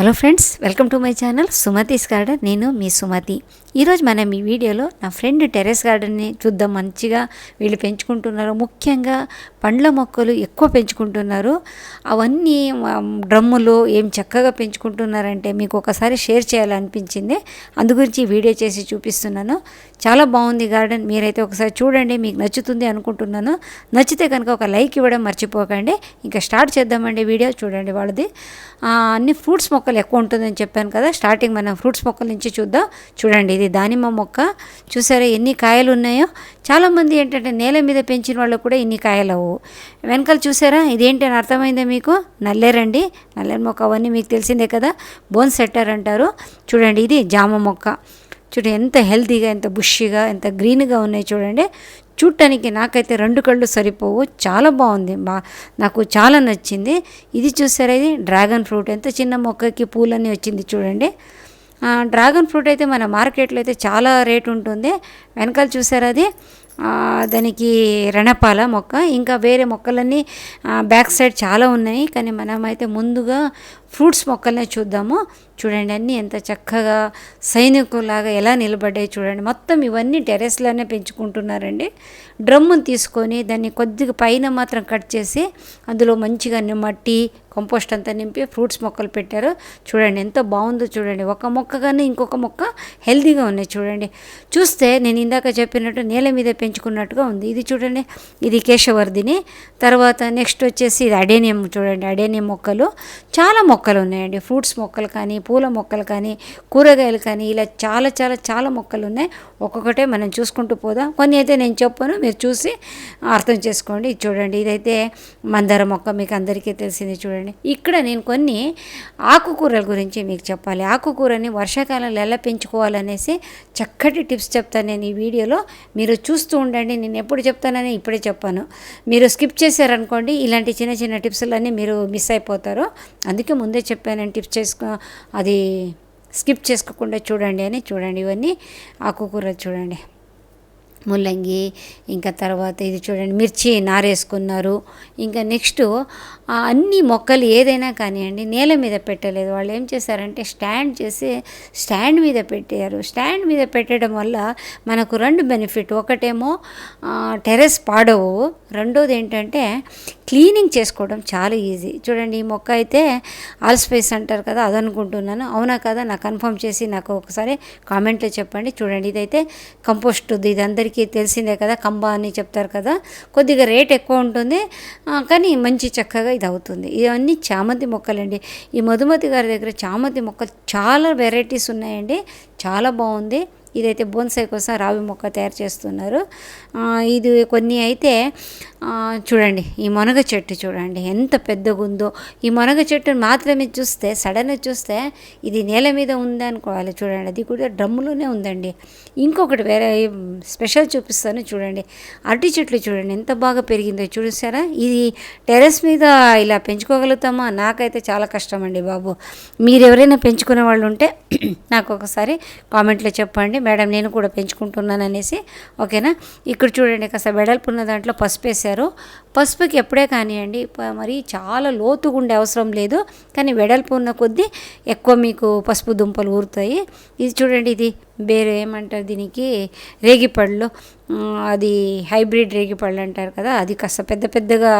Hello friends welcome to my channel Sumathi garden. నేను మీ సుమతి. ఈరోజు మనం ఈ వీడియోలో నా ఫ్రెండ్ టెరెస్ గార్డెన్ని చూద్దాం. మంచిగా వీళ్ళు పెంచుకుంటున్నారు. ముఖ్యంగా పండ్ల మొక్కలు ఎక్కువ పెంచుకుంటున్నారు. అవన్నీ డ్రమ్ములు ఏం చక్కగా పెంచుకుంటున్నారంటే మీకు ఒకసారి షేర్ చేయాలనిపించింది. అందు గురించి వీడియో చేసి చూపిస్తున్నాను. చాలా బాగుంది గార్డెన్. మీరైతే ఒకసారి చూడండి మీకు నచ్చుతుంది అనుకుంటున్నాను. నచ్చితే కనుక ఒక లైక్ ఇవ్వడం మర్చిపోకండి. ఇంకా స్టార్ట్ చేద్దామండి వీడియో. చూడండి వాళ్ళది. అన్ని ఫ్రూట్స్ మొక్కలు ఎక్కువ ఉంటుందని చెప్పాను కదా. స్టార్టింగ్ మనం ఫ్రూట్స్ మొక్కల నుంచి చూద్దాం. చూడండి ఇది దానిమ్మ మొక్క. చూసారా ఎన్ని కాయలు ఉన్నాయో చాలామంది ఏంటంటే నేల మీద పెంచిన వాళ్ళు కూడా ఇన్ని కాయలు అవ్వు వెనకాల చూసారా? ఇదేంటి అని అర్థమైందా మీకు? నల్లేరండి. నల్లేరు మొక్క అవన్నీ మీకు తెలిసిందే కదా. బోన్ సెట్టర్ అంటారు. చూడండి ఇది జామ మొక్క. చూడండి ఎంత హెల్తీగా ఎంత బుష్షిగా ఎంత గ్రీన్గా ఉన్నాయి చూడండి. చూడటానికి నాకైతే రెండు కళ్ళు సరిపోవు. చాలా బాగుంది. బా నాకు చాలా నచ్చింది. ఇది చూసారా ఇది? Dragon fruit. ఎంత చిన్న మొక్కకి పూలన్నీ వచ్చింది చూడండి. డ్రాగన్ ఫ్రూట్ అయితే మన మార్కెట్లో అయితే చాలా రేట్ ఉంటుంది. వెనకాల చూసారా అది? దానికి రణపాల మొక్క ఇంకా వేరే మొక్కలన్నీ బ్యాక్ సైడ్ చాలా ఉన్నాయి. కానీ మనమైతే ముందుగా ఫ్రూట్స్ మొక్కలనే చూద్దాము. చూడండి అన్నీ ఎంత చక్కగా సైనికులాగా ఎలా నిలబడ్డాయి చూడండి. మొత్తం ఇవన్నీ టెరెస్లోనే పెంచుకుంటున్నారండి. డ్రమ్మును తీసుకొని దాన్ని కొద్దిగా పైన మాత్రం కట్ చేసి అందులో మంచిగా మట్టి కంపోస్ట్ అంతా నింపి ఫ్రూట్స్ మొక్కలు పెట్టారు. చూడండి ఎంత బాగుందో చూడండి. ఒక మొక్కగానే ఇంకొక మొక్క హెల్దీగా ఉన్నాయి చూడండి. చూస్తే నేను ఇందాక చెప్పినట్టు నేల మీద పెంచుకున్నట్టుగా ఉంది. ఇది చూడండి ఇది కేశవర్ధిని. తర్వాత నెక్స్ట్ వచ్చేసి ఇది అడేనియం చూడండి. అడేనియం మొక్కలు. చాలా మొక్కలు మొక్కలు ఉన్నాయండి ఫ్రూట్స్ మొక్కలు కానీ పూల మొక్కలు కానీ కూరగాయలు కానీ ఇలా చాలా చాలా చాలా మొక్కలు ఉన్నాయి ఒక్కొక్కటే మనం చూసుకుంటూ పోదాం. కొన్ని అయితే నేను చెప్పను మీరు చూసి అర్థం చేసుకోండి. చూడండి ఇదైతే మందార మొక్క మీకు అందరికీ తెలిసింది చూడండి. ఇక్కడ నేను కొన్ని ఆకుకూరల గురించి మీకు చెప్పాలి. ఆకుకూరని వర్షాకాలంలో ఎలా పెంచుకోవాలనేసి చక్కటి టిప్స్ చెప్తాను నేను ఈ వీడియోలో. మీరు చూస్తూ ఉండండి నేను ఎప్పుడు చెప్తానని ఇప్పుడే చెప్పాను. మీరు స్కిప్ చేశారనుకోండి ఇలాంటి చిన్న చిన్న టిప్స్లన్నీ మీరు మిస్ అయిపోతారు. అందుకే ముందు చెప్పాను టిప్స్ చేసుకో అది స్కిప్ చేసుకోకుండా చూడండి అని చూడండి ఇవన్నీ. ఆకుకూరలు చూడండి. ముల్లంగి ఇంకా తర్వాత ఇది చూడండి మిర్చి నారేసుకున్నారు. ఇంకా నెక్స్ట్ అన్ని మొక్కలు ఏదైనా కానివ్వండి నేల మీద పెట్టలేదు. వాళ్ళు ఏం చేశారంటే స్టాండ్ చేసి స్టాండ్ మీద పెట్టారు. స్టాండ్ మీద పెట్టడం వల్ల మనకు రెండు బెనిఫిట్. ఒకటేమో టెరెస్ టెర్రస్ పాడవు. రెండోది ఏంటంటే క్లీనింగ్ చేసుకోవడం చాలా ఈజీ. చూడండి ఈ మొక్క అయితే ఆల్స్పైస్ అంటారు కదా అదనుకుంటున్నాను. అవునా కదా? నాకు కన్ఫర్మ్ చేసి నాకు ఒకసారి కామెంట్లో చెప్పండి. చూడండి ఇదైతే కంపోస్ట్ ఇది అందరికీ తెలిసిందే కదా కంబ అని చెప్తారు కదా. కొద్దిగా రేట్ ఎక్కువ ఉంటుంది. కానీ మంచి చక్కగా ఇది అవుతుంది. ఇవన్నీ చామంతి మొక్కలండి. ఈ మధుమతి గారి దగ్గర చామంతి మొక్కలు చాలా వెరైటీస్ ఉన్నాయండి. చాలా బాగుంది. ఇదైతే బోన్సాయి కోసం రావి మొక్క తయారు చేస్తున్నారు. ఇది కొన్ని అయితే చూడండి ఈ మునగ చెట్టు చూడండి ఎంత పెద్దగా ఉందో. ఈ మునగ చెట్టును మాత్రమే చూస్తే సడన్గా చూస్తే ఇది నేల మీద ఉంది అనుకోవాలి చూడండి. అది కూడా డ్రమ్ములోనే ఉందండి. ఇంకొకటి వేరే స్పెషల్ చూపిస్తాను చూడండి. అరటి చెట్లు చూడండి ఎంత బాగా పెరిగిందో చూసారా? ఇది టెర్రస్ మీద ఇలా పెంచుకోగలుగుతామా? నాకైతే చాలా కష్టం అండి బాబు. మీరు ఎవరైనా పెంచుకునే వాళ్ళు ఉంటే నాకు ఒకసారి కామెంట్లో చెప్పండి. మేడం నేను కూడా పెంచుకుంటున్నాను అనేసి ఓకేనా? ఇక్కడ చూడండి కాస్త వెడల్పు ఉన్న దాంట్లో పసుపు వేశారు. పసుపుకి ఎప్పుడే కానివ్వండి మరి చాలా లోతుగా ఉండే అవసరం లేదు కానీ వెడల్పు ఉన్న కొద్దీ ఎక్కువ మీకు పసుపు దుంపలు ఊరుతాయి. ఇది చూడండి ఇది వేరే ఏమంటారు దీనికి? రేగిపళ్ళు అది హైబ్రిడ్ రేగిపళ్ళు అంటారు కదా అది కాస్త పెద్ద పెద్దగా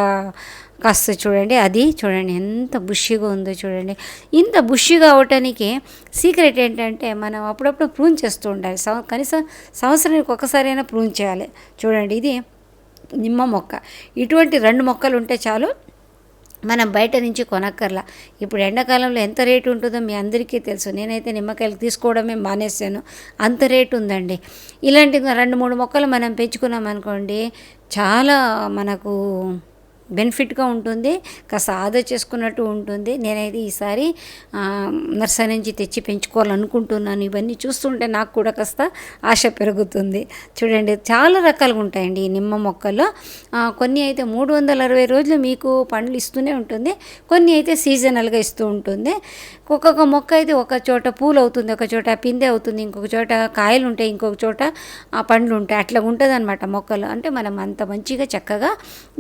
కాస్త చూడండి అది చూడండి ఎంత బుషిగా ఉందో చూడండి. ఇంత బుషిగా అవటానికి సీక్రెట్ ఏంటంటే మనం అప్పుడప్పుడు ప్రూన్ చేస్తూ ఉండాలి. కనీసం సంవత్సరానికి ఒకసారైనా ప్రూన్ చేయాలి. చూడండి ఇది నిమ్మ మొక్క. ఇటువంటి రెండు మొక్కలు ఉంటే చాలు మనం బయట నుంచి కొనక్కర్లా. ఇప్పుడు ఎండాకాలంలో ఎంత రేటు ఉంటుందో మీ అందరికీ తెలుసు. నేనైతే నిమ్మకాయలు తీసుకోవడమే మానేశాను. అంత రేటు ఉందండి. ఇలాంటి రెండు మూడు మొక్కలు మనం పెంచుకున్నాం అనుకోండి చాలా మనకు బెనిఫిట్గా ఉంటుంది. కాస్త ఆదా చేసుకున్నట్టు ఉంటుంది. నేనైతే ఈసారి నర్సరీ నుంచి తెచ్చి పెంచుకోవాలనుకుంటున్నాను. ఇవన్నీ చూస్తుంటే నాకు కూడా కాస్త ఆశ పెరుగుతుంది. చూడండి చాలా రకాలుగా ఉంటాయండి ఈ నిమ్మ మొక్కలు. కొన్ని అయితే మూడు వందల అరవై రోజులు మీకు పండ్లు ఇస్తూనే ఉంటుంది. కొన్ని అయితే సీజనల్గా ఇస్తూ ఉంటుంది. ఒక్కొక్క మొక్క అయితే ఒక చోట పూలు అవుతుంది ఒక చోట పిందె అవుతుంది ఇంకొక చోట కాయలు ఉంటాయి ఇంకొక చోట ఆ పండ్లు ఉంటాయి. అట్లా ఉంటుంది అనమాట మొక్కలు. అంటే మనం అంత మంచిగా చక్కగా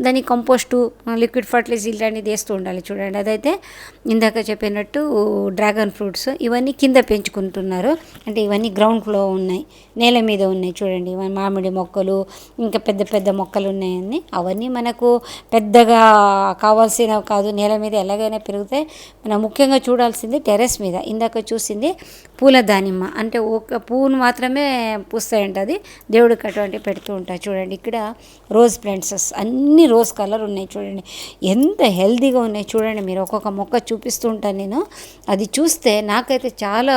దాని కంపోస్టు లిక్విడ్ ఫర్టిలైజర్ అనేది వేస్తూ ఉండాలి. చూడండి అదైతే ఇందాక చెప్పినట్టు డ్రాగన్ ఫ్రూట్స్ ఇవన్నీ కింద పెంచుకుంటున్నారు. అంటే ఇవన్నీ గ్రౌండ్లో ఉన్నాయి నేల మీద ఉన్నాయి చూడండి. మామిడి మొక్కలు ఇంకా పెద్ద పెద్ద మొక్కలు ఉన్నాయని. అవన్నీ మనకు పెద్దగా కావాల్సినవి కాదు. నేల మీద ఎలాగైనా పెరుగుతాయి మనం ముఖ్యంగా చూడాల్సింది టెర్రస్ మీద. ఇందాక చూసింది పూల దానిమ్మ అంటే ఒక పువ్వును మాత్రమే పూస్తాయంట అది. దేవుడికి అటువంటి పెడుతూ ఉంటారు చూడండి ఇక్కడ రోజ్ ప్లాంట్సెస్. అన్ని రోజ్ కలర్ ఉన్నాయి చూడండి. ఎంత హెల్దీగా ఉన్నాయి చూడండి మీరు. ఒక్కొక్క మొక్క చూపిస్తూ ఉంటాను నేను. అది చూస్తే నాకైతే చాలా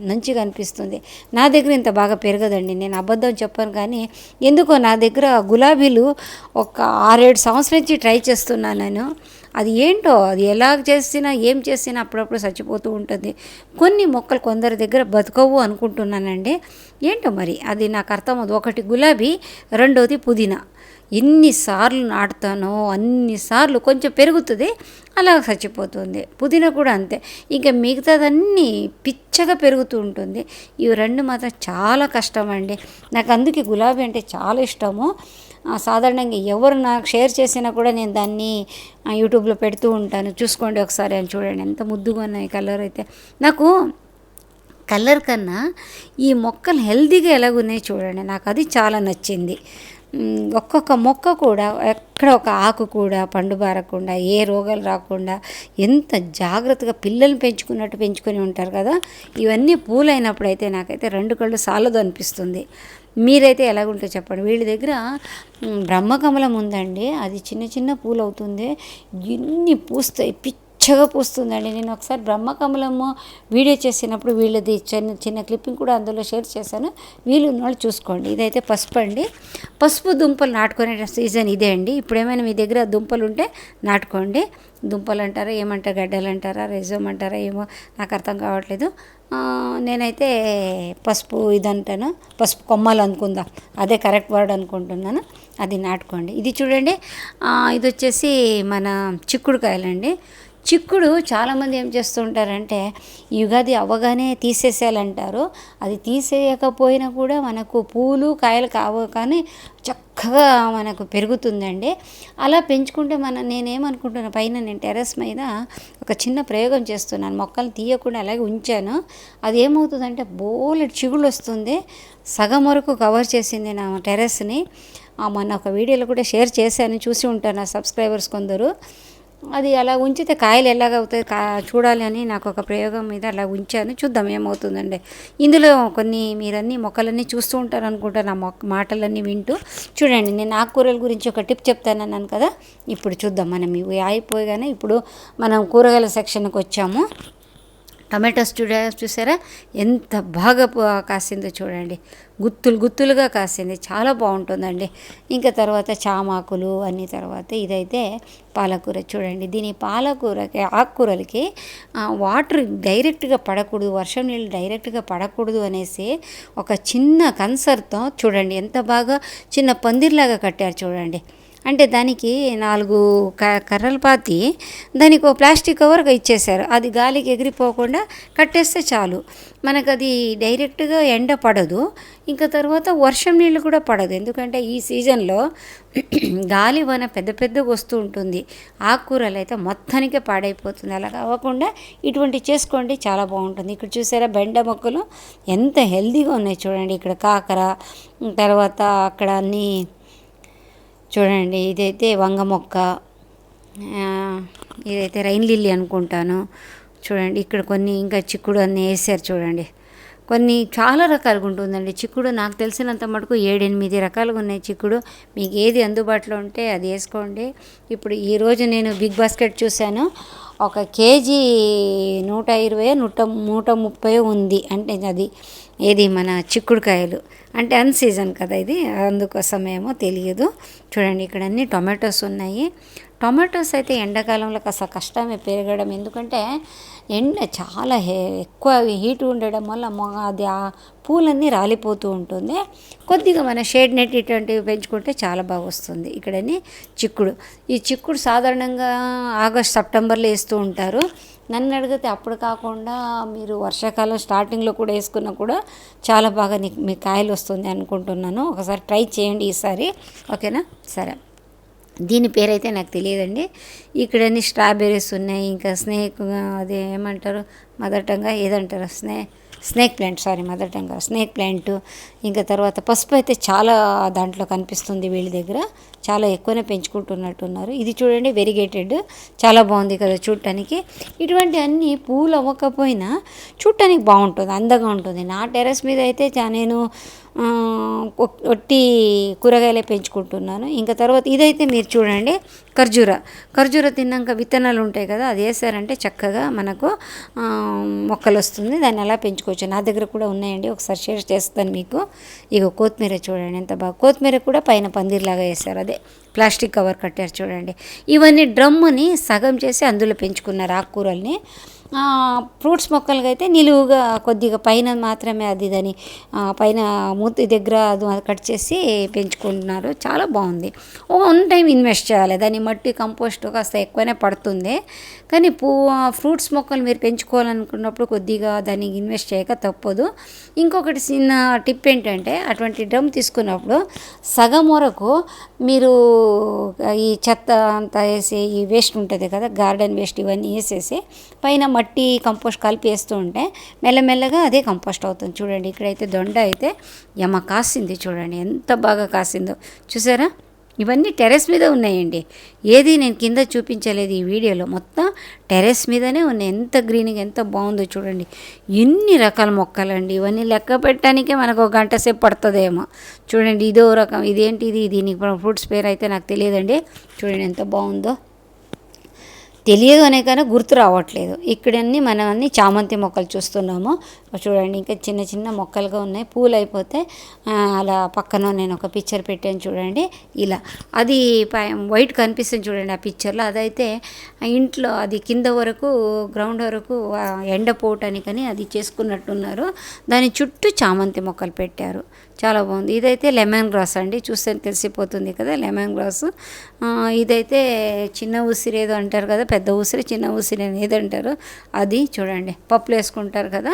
మంచిగా అనిపిస్తుంది. నా దగ్గర ఇంత బాగా పెరగదండి. నేను అబద్ధం చెప్పాను కానీ ఎందుకో నా దగ్గర గులాబీలు ఒక ఆరేడు సంవత్సరం నుంచి ట్రై చేస్తున్నాను నేను. అది ఏంటో అది ఎలా చేసినా ఏం చేసినా అప్పుడప్పుడు చచ్చిపోతూ ఉంటుంది. కొన్ని మొక్కలు కొందరి దగ్గర బతకవు అనుకుంటున్నానండి. ఏంటో మరి? అది నాకు అర్థం అది ఒకటి గులాబీ రెండోది పుదీనా. ఎన్నిసార్లు నాటుతానో అన్నిసార్లు కొంచెం పెరుగుతుంది అలా చచ్చిపోతుంది. పుదీనా కూడా అంతే. ఇంకా మిగతాదన్నీ పిచ్చగా పెరుగుతూ ఉంటుంది. ఇవి రెండు మాత్రం చాలా కష్టం అండి నాకు అందుకే గులాబీ అంటే చాలా ఇష్టము. సాధారణంగా ఎవరు నాకు షేర్ చేసినా కూడా నేను దాన్ని యూట్యూబ్లో పెడుతూ ఉంటాను. చూసుకోండి ఒకసారి అని చూడండి. ఎంత ముద్దుగా ఉన్నాయి కలర్ అయితే. నాకు కలర్ కన్నా ఈ మొక్కలు హెల్తీగా ఎలాగున్నాయి చూడండి. నాకు అది చాలా నచ్చింది. ఒక్కొక్క మొక్క కూడా ఎక్కడ ఒక ఆకు కూడా పండు బారకుండా ఏ రోగాలు రాకుండా ఎంత జాగ్రత్తగా పిల్లల్ని పెంచుకున్నట్టు పెంచుకొని ఉంటారు కదా. ఇవన్నీ పూలైనప్పుడు అయితే నాకైతే రెండు కళ్ళు సాలదు అనిపిస్తుంది. మీరైతే ఎలాగుంటో చెప్పండి. వీళ్ళ దగ్గర బ్రహ్మకమలం ఉందండి. అది చిన్న చిన్న పూలు అవుతుంది ఎన్ని పూస్తాయి. పచ్చగా పూస్తుందండి. నేను ఒకసారి బ్రహ్మకమలము వీడియో చేసినప్పుడు వీళ్ళది చిన్న చిన్న క్లిప్పింగ్ కూడా అందులో షేర్ చేశాను. వీళ్ళు ఉన్నవాళ్ళు చూసుకోండి. ఇదైతే పసుపు అండి. పసుపు దుంపలు నాటుకునే సీజన్ ఇదే అండి. ఇప్పుడు ఏమైనా మీ దగ్గర దుంపలు ఉంటే నాటుకోండి. దుంపలు అంటారా ఏమంటారు గడ్డలు అంటారా రెజోమ్ అంటారా ఏమో నాకు అర్థం కావట్లేదు. నేనైతే పసుపు ఇదంటాను. పసుపు కొమ్మలు అనుకుందాం. అదే కరెక్ట్ వర్డ్ అనుకుంటున్నాను. అది నాటుకోండి. ఇది చూడండి. ఇది వచ్చేసి మన చిక్కుడుకాయలండి. చిక్కుడు చాలామంది ఏం చేస్తూ ఉంటారంటే యుగాది అవ్వగానే తీసేసేయాలంటారు. అది తీసేయకపోయినా కూడా మనకు పూలు కాయలు కావు కానీ చక్కగా మనకు పెరుగుతుందండి. అలా పెంచుకుంటే మన నేనేమనుకుంటున్నా పైన నేను టెర్రస్ మీద ఒక చిన్న ప్రయోగం చేస్తున్నాను. మొక్కలు తీయకుండా అలాగే ఉంచాను. అది ఏమవుతుందంటే బోలెడు చిగుళ్ళు వస్తుంది. సగం వరకు కవర్ చేసింది నా టెర్రస్ని. మొన్న ఒక వీడియోలో కూడా షేర్ చేశాను. చూసి ఉంటాను నా సబ్స్క్రైబర్స్ కొందరు. అది అలా ఉంచితే కాయలు ఎలాగ అవుతాయి? కా చూడాలి అని నాకు ఒక ప్రయోగం మీద అలా ఉంచాను. చూద్దాం ఏమవుతుందండి ఇందులో కొన్ని మీరన్నీ మొక్కలన్నీ చూస్తూ ఉంటారు అనుకుంటా నా మొక్క మాటలన్నీ వింటూ. చూడండి నేను ఆకుకూరల గురించి ఒక టిప్ చెప్తానన్నాను కదా. ఇప్పుడు చూద్దాం మనం ఇవి అయిపోగానే ఇప్పుడు మనం కూరగాయల సెక్షన్కి వచ్చాము. టమాటోస్ చూడ చూసారా? ఎంత బాగా కాసిందో చూడండి. గుత్తులు గుత్తులుగా కాసింది. చాలా బాగుంటుందండి. ఇంకా తర్వాత చామాకులు అన్ని తర్వాత ఇదైతే పాలకూర చూడండి. దీని పాలకూరకి ఆకుకూరలకి వాటర్ డైరెక్ట్గా పడకూడదు వర్షం నీళ్ళు డైరెక్ట్గా పడకూడదు అనేసి ఒక చిన్న కన్సర్తో చూడండి. ఎంత బాగా చిన్న పందిర్లాగా కట్టారు చూడండి. అంటే దానికి నాలుగు క కర్రలు పాతి దానికి ఒక ప్లాస్టిక్ కవర్గా ఇచ్చేసారు అది గాలికి ఎగిరిపోకుండా కట్టేస్తే చాలు. మనకు అది డైరెక్ట్గా ఎండ పడదు. ఇంకా తర్వాత వర్షం నీళ్ళు కూడా పడదు. ఎందుకంటే ఈ సీజన్లో గాలి వన పెద్ద పెద్దగా వస్తూ ఉంటుంది. ఆకుకూరలు అయితే మొత్తానికే పాడైపోతుంది. అలా అవ్వకుండా ఇటువంటి చేసుకోండి చాలా బాగుంటుంది. ఇక్కడ చూసారా బెండ మొక్కలు ఎంత హెల్దీగా ఉన్నాయి చూడండి. ఇక్కడ కాకర తర్వాత అక్కడ అన్నీ చూడండి ఇదైతే వంగ మొక్క. ఇదైతే రైన్ లిల్లీ అనుకుంటాను. చూడండి ఇక్కడ కొన్ని ఇంకా చిక్కుడు అన్నీ వేసారు చూడండి. కొన్ని చాలా రకాలుగా ఉంటుందండి చిక్కుడు. నాకు తెలిసినంత మటుకు ఏడెనిమిది రకాలుగా ఉన్నాయి చిక్కుడు. మీకు ఏది అందుబాటులో ఉంటే అది వేసుకోండి. ఇప్పుడు ఈరోజు నేను బిగ్ బాస్కెట్ చూశాను. ఒక కేజీ నూట ఇరవై నూట నూట ముప్పై ఉంది. అంటే అది ఏది మన చిక్కుడుకాయలు. అంటే అన్ సీజన్ కదా ఇది అందుకోసమేమో తెలియదు. చూడండి ఇక్కడ అన్ని టొమాటోస్ ఉన్నాయి. టొమాటోస్ అయితే ఎండాకాలంలో కాస్త కష్టమే పెరగడం. ఎందుకంటే ఎండ చాలా హే ఎక్కువ హీట్ ఉండడం వల్ల అది ఆ పూలన్నీ రాలిపోతూ ఉంటుంది. కొద్దిగా మన షేడ్ నెట్ ఇటువంటివి పెంచుకుంటే చాలా బాగా వస్తుంది. ఇక్కడని చిక్కుడు. ఈ చిక్కుడు సాధారణంగా ఆగస్ట్ సెప్టెంబర్లో వేస్తూ ఉంటారు. నన్ను అడిగితే అప్పుడు కాకుండా మీరు వర్షాకాలం స్టార్టింగ్లో కూడా వేసుకున్నా కూడా చాలా బాగా నీకు మీ కాయలు వస్తుంది అనుకుంటున్నాను. ఒకసారి ట్రై చేయండి ఈసారి. ఓకేనా? సరే. దీని పేరైతే నాకు తెలియదండి. ఇక్కడ అన్ని స్ట్రాబెర్రీస్ ఉన్నాయి ఇంకా స్నేక్ అది ఏమంటారు మదర్ టంగా ఏదంటారు స్నే snake plant sorry mother టంగా snake plant ఇంకా తర్వాత పసుపు అయితే చాలా దాంట్లో కనిపిస్తుంది వీళ్ళ దగ్గర చాలా ఎక్కువనే పెంచుకుంటున్నట్టున్నారు. ఇది చూడండి వెరిగేటెడ్ చాలా బాగుంది కదా చూడటానికి. ఇటువంటి అన్ని పూలు అవ్వకపోయినా చూడటానికి బాగుంటుంది అందంగా ఉంటుంది. నా టెర్రస్ మీద అయితే చా- నేను ఒట్టి కూరగాయలే పెంచుకుంటున్నాను. ఇంకా తర్వాత ఇదైతే మీరు చూడండి ఖర్జూర. ఖర్జూర తిన్నాక విత్తనాలు ఉంటాయి కదా అది వేసారంటే చక్కగా మనకు మొక్కలు వస్తుంది దాన్ని అలా పెంచుకోవచ్చు? నా దగ్గర కూడా ఉన్నాయండి ఒకసారి షేర్ చేస్తాను మీకు. ఇక కొత్తిమీర చూడండి ఎంత బాగా కొత్తిమీర కూడా పైన పందిర్లాగా వేశారు. అదే ప్లాస్టిక్ కవర్ కట్టారు చూడండి. ఇవన్నీ డ్రమ్ముని సగం చేసి అందులో పెంచుకున్నారు ఆకుకూరల్ని. ఫ్రూట్స్ మొక్కలకి అయితే నిలువుగా కొద్దిగా పైన మాత్రమే అది దాని పైన మూతి దగ్గర అది కట్ చేసి పెంచుకుంటున్నారు. చాలా బాగుంది. వన్ టైం ఇన్వెస్ట్ చేయాలి. దాని మట్టి కంపోస్ట్ కాస్త ఎక్కువనే పడుతుంది. కానీ పూ ఫ్రూట్స్ మొక్కలు మీరు పెంచుకోవాలనుకున్నప్పుడు కొద్దిగా దానికి ఇన్వెస్ట్ చేయక తప్పదు. ఇంకొకటి చిన్న టిప్ ఏంటంటే అటువంటి డ్రమ్ తీసుకున్నప్పుడు సగం వరకు మీరు ఈ చెత్త అంతా వేసి ఈ వేస్ట్ ఉంటుంది కదా గార్డెన్ వేస్ట్ ఇవన్నీ వేసేసి పైన మట్టి కంపోస్ట్ కలిపి వేస్తూ ఉంటే మెల్లమెల్లగా అదే కంపోస్ట్ అవుతుంది. చూడండి ఇక్కడైతే దొండ అయితే యమ కాసింది చూడండి ఎంత బాగా కాసిందో. చూసారా? ఇవన్నీ టెరెస్ మీద ఉన్నాయండి. ఏది నేను కింద చూపించలేదు ఈ వీడియోలో. మొత్తం టెరెస్ మీదనే ఉన్నాయి. ఎంత గ్రీనింగ్ ఎంత బాగుందో చూడండి. ఎన్ని రకాల మొక్కలండి. ఇవన్నీ లెక్క పెట్టడానికే మనకు ఒక గంట సేపు పడుతుందేమో. చూడండి ఇదో రకం. ఇదేంటి ఇది? దీనికి ఫ్రూట్స్ పేరు అయితే నాకు తెలియదండి. చూడండి ఎంత బాగుందో. తెలియదు అనే కానీ గుర్తు రావట్లేదు. ఇక్కడన్నీ మనం అన్ని చామంతి మొక్కలు చూస్తున్నాము. చూడండి ఇంకా చిన్న చిన్న మొక్కలుగా ఉన్నాయి. పూలు అయిపోతే అలా పక్కన నేను ఒక పిక్చర్ పెట్టాను చూడండి. ఇలా. అది వైట్ కనిపిస్తుంది చూడండి ఆ పిక్చర్లో అదైతే ఇంట్లో అది కింద వరకు గ్రౌండ్ వరకు ఎండ పోవటానికని అది చేసుకున్నట్టున్నారు. దాని చుట్టూ చామంతి మొక్కలు పెట్టారు. చాలా బాగుంది. ఇదైతే లెమన్ గ్రాస్ అండి. చూస్తే తెలిసిపోతుంది కదా లెమన్ గ్రాస్ ఇదైతే చిన్న ఉసిరి ఏదో అంటారు కదా పెద్ద ఉసిరి చిన్న ఉసిరి అని ఏదో అంటారు అది చూడండి. పప్పులు వేసుకుంటారు కదా.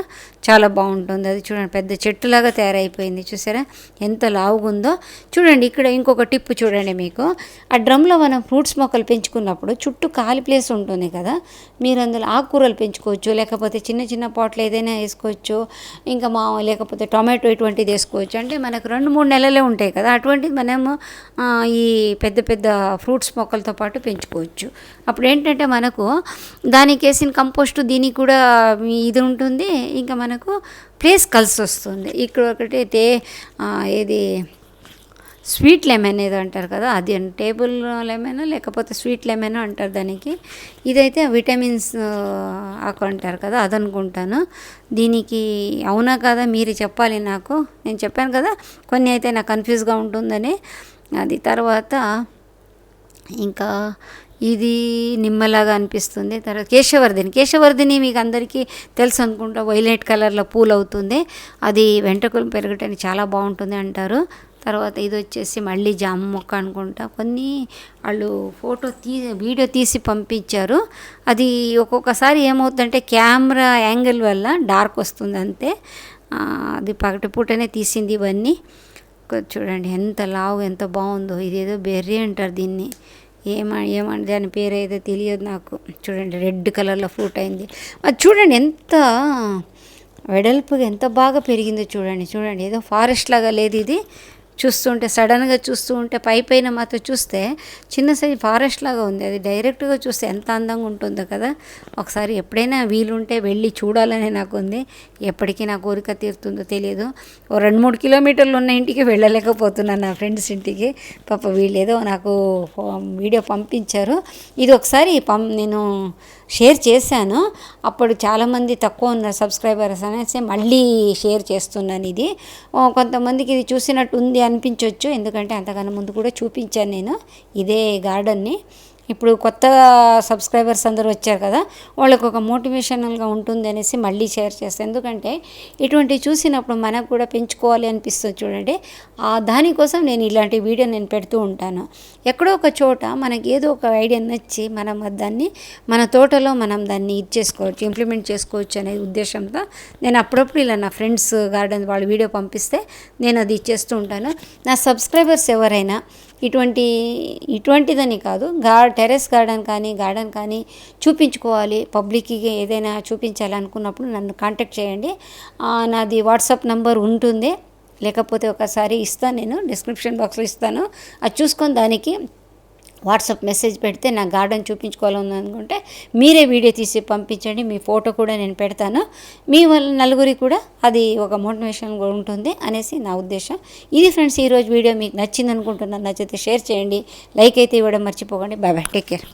చాలా బాగుంటుంది. అది చూడండి పెద్ద చెట్టులాగా తయారైపోయింది. చూసారా? ఎంత లావుగుందో. చూడండి ఇక్కడ ఇంకొక టిప్ చూడండి మీకు. ఆ డ్రమ్లో మనం ఫ్రూట్స్ మొక్కలు పెంచుకున్నప్పుడు చుట్టూ ఖాళీ ప్లేస్ ఉంటుంది కదా. మీరు అందులో ఆకుకూరలు పెంచుకోవచ్చు లేకపోతే చిన్న చిన్న పాట్లు ఏదైనా వేసుకోవచ్చు ఇంకా మా లేకపోతే టొమాటో ఇటువంటిది వేసుకోవచ్చు. అంటే మనకు రెండు మూడు నెలలే ఉంటాయి కదా. అటువంటిది మనము ఈ పెద్ద పెద్ద ఫ్రూట్స్ మొక్కలతో పాటు పెంచుకోవచ్చు. అప్పుడు ఏంటంటే మనకు దానికి వేసిన కంపోస్ట్ దీనికి కూడా ఇది ఉంటుంది. ఇంకా మనకు ప్లేస్ కలిసి వస్తుంది. ఇక్కడ ఒకటి అయితే ఏది స్వీట్ లెమన్ ఏదో అంటారు కదా అది టేబుల్ లెమన్ లేకపోతే స్వీట్ లెమన్ అంటారు దానికి. ఇదైతే విటమిన్స్ ఆకు అంటారు కదా అదనుకుంటాను. దీనికి అవునా కదా మీరు చెప్పాలి నాకు. నేను చెప్పాను కదా కొన్ని అయితే నాకు కన్ఫ్యూజ్గా ఉంటుందని. అది తర్వాత ఇంకా ఇది నిమ్మలాగా అనిపిస్తుంది. తర్వాత కేశవర్ధిని. కేశవర్ధిని మీకు అందరికీ తెలుసు అనుకుంటా వైలెట్ కలర్లో పూలు అవుతుంది. అది వెంట్రుకలు పెరగటానికి చాలా బాగుంటుంది అంటారు. తర్వాత ఇది వచ్చేసి మళ్ళీ జామ మొక్క అనుకుంటా. కొన్ని వాళ్ళు ఫోటో తీ వీడియో తీసి పంపించారు. అది ఒక్కొక్కసారి ఏమవుతుందంటే కెమెరా యాంగిల్ వల్ల డార్క్ వస్తుంది అంతే. అది పగటిపూటనే తీసింది ఇవన్నీ. చూడండి ఎంత లావు ఎంత బాగుందో. ఇదేదో బెర్రీ అంటారు దీన్ని. ఏమ ఏమంటే దాని పేరు తెలియదు నాకు. చూడండి రెడ్ కలర్లో ఫ్రూట్ అయింది. అది చూడండి ఎంత వెడల్పుగా ఎంత బాగా పెరిగిందో చూడండి. చూడండి ఏదో ఫారెస్ట్ లాగా లేదు ఇది. చూస్తుంటే సడన్గా చూస్తూ ఉంటే పై పైన మాత్రం చూస్తే చిన్న సైజు ఫారెస్ట్ లాగా ఉంది. అది డైరెక్ట్గా చూస్తే ఎంత అందంగా ఉంటుందో కదా. ఒకసారి ఎప్పుడైనా వీలుంటే వెళ్ళి చూడాలని నాకు ఉంది. ఎప్పటికీ నా కోరిక తీరుతుందో తెలియదు. ఓ రెండు మూడు కిలోమీటర్లు ఉన్న ఇంటికి వెళ్ళలేకపోతున్నాను నా ఫ్రెండ్స్ ఇంటికి. పాప వీళ్ళు ఏదో నాకు వీడియో పంపించారు. ఇది ఒకసారి పం నేను షేర్ చేశాను. అప్పుడు చాలామంది తక్కువ ఉన్న సబ్స్క్రైబర్స్ అనేసి మళ్ళీ షేర్ చేస్తున్నాను ఇది. కొంతమందికి ఇది చూసినట్టు ఉంది అనిపించవచ్చు ఎందుకంటే అంతకన్నా ముందు కూడా చూపించాను నేను ఇదే గార్డెన్ని. ఇప్పుడు కొత్త సబ్స్క్రైబర్స్ అందరూ వచ్చారు కదా వాళ్ళకు ఒక మోటివేషనల్గా ఉంటుంది అనేసి మళ్ళీ షేర్ చేస్తాను ఎందుకంటే ఇటువంటి చూసినప్పుడు మనకు కూడా పెంచుకోవాలి అనిపిస్తుంది చూడండి. ఆ దానికోసం నేను ఇలాంటి వీడియో నేను పెడుతూ ఉంటాను. ఎక్కడో ఒక చోట మనకి ఏదో ఒక ఐడియా నచ్చి మనం దాన్ని మన తోటలో మనం దాన్ని ఇది చేసుకోవచ్చు ఇంప్లిమెంట్ చేసుకోవచ్చు అనే ఉద్దేశంతో నేను అప్పుడప్పుడు ఇలా నా ఫ్రెండ్స్ గార్డెన్ వాళ్ళు వీడియో పంపిస్తే నేను అది ఇచ్చేస్తూ ఉంటాను. నా సబ్స్క్రైబర్స్ ఎవరైనా ఇటువంటి ఇటువంటిదని కాదు. గా టెరెస్ గార్డెన్ కానీ గార్డెన్ కానీ చూపించుకోవాలి. పబ్లిక్కి ఏదైనా చూపించాలి అనుకున్నప్పుడు నన్ను కాంటాక్ట్ చేయండి. నాది వాట్సాప్ నంబర్ ఉంటుంది. లేకపోతే ఒకసారి ఇస్తాను నేను డిస్క్రిప్షన్ బాక్స్లో ఇస్తాను. అది చూసుకొని దానికి వాట్సాప్ మెసేజ్ పెడితే నా గార్డెన్ చూపించుకోవాలని అనుకుంటే మీరే వీడియో తీసి పంపించండి మీ ఫోటో కూడా నేను పెడతాను. మీ వల్ల నలుగురికి కూడా అది ఒక మోటివేషన్ కూడా ఉంటుంది అనేసి నా ఉద్దేశం. ఇది ఫ్రెండ్స్ ఈరోజు వీడియో మీకు నచ్చింది అనుకుంటున్నాను నచ్చితే షేర్ చేయండి లైక్ అయితే ఇవ్వడం మర్చిపోకండి. Bye bye take care.